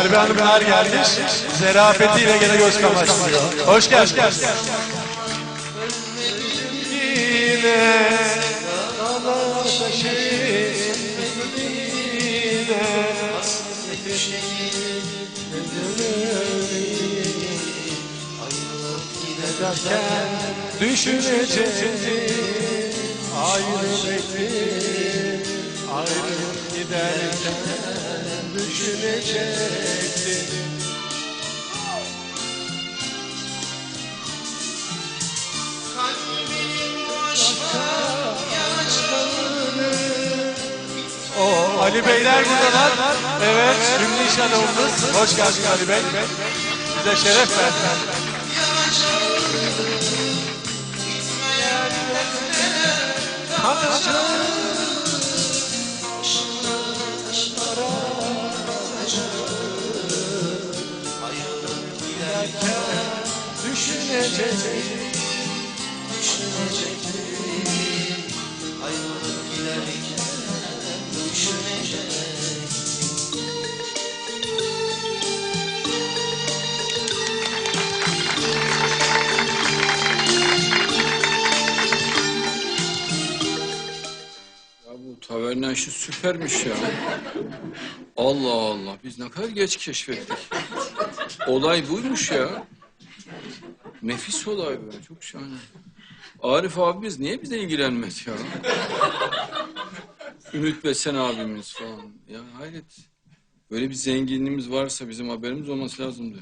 Merve Hanımlar gelmiş. Zerafetiyle gene göz kamaştırıyor. Hoş geldin. Yine dağlarda şehir yine giderken düşünecektim ayrı bekledim düşünecektim O Ali Beyler buradalar. Evet, ünlü iş adamımız. Hoş geldin Ali Bey. Bize şeref verdin. Düşünecek Ya bu taverna işi süpermiş ya. Allah Allah biz ne kadar geç keşfettik. Olay buymuş ya. Nefis olay be çok şahane. Arif abimiz niye bize ilgilenmedi ya? Ümit Besen abimiz falan. Ya hayret. Böyle bir zenginliğimiz varsa bizim haberimiz olması lazımdı.